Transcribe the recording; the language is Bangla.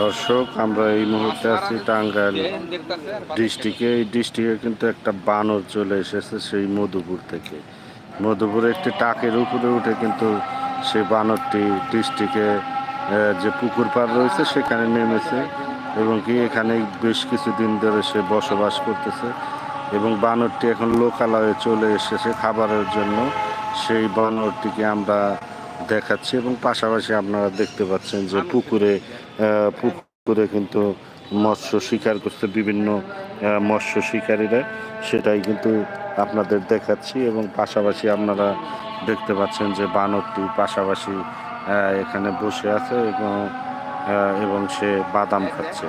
দর্শক, আমরা এই মুহূর্তে আছি টাঙ্গাইল ডিস্ট্রিক্টে। এই ডিস্ট্রিক্টে কিন্তু একটা বানর চলে এসেছে, সেই মধুপুর থেকে। মধুপুরে একটি টাকের উপরে উঠে কিন্তু সেই বানরটি ডিস্ট্রিক্টে যে পুকুর পাড় রয়েছে সেখানে নেমেছে এবং কি এখানে বেশ কিছুদিন ধরে সে বসবাস করতেছে এবং বানরটি এখন লোকালয়ে চলে এসেছে খাবারের জন্য। সেই বানরটিকে আমরা দেখাচ্ছি এবং পাশাপাশি আপনারা দেখতে পাচ্ছেন যে পুকুরে পুকুরে কিন্তু মৎস্য শিকার করছে বিভিন্ন মৎস্য শিকারীরা। সেটাই কিন্তু আপনাদের দেখাচ্ছি এবং পাশাপাশি আপনারা দেখতে পাচ্ছেন যে বানরটি পাশাপাশি এখানে বসে আছে এবং এবং সে বাদাম খাচ্ছে।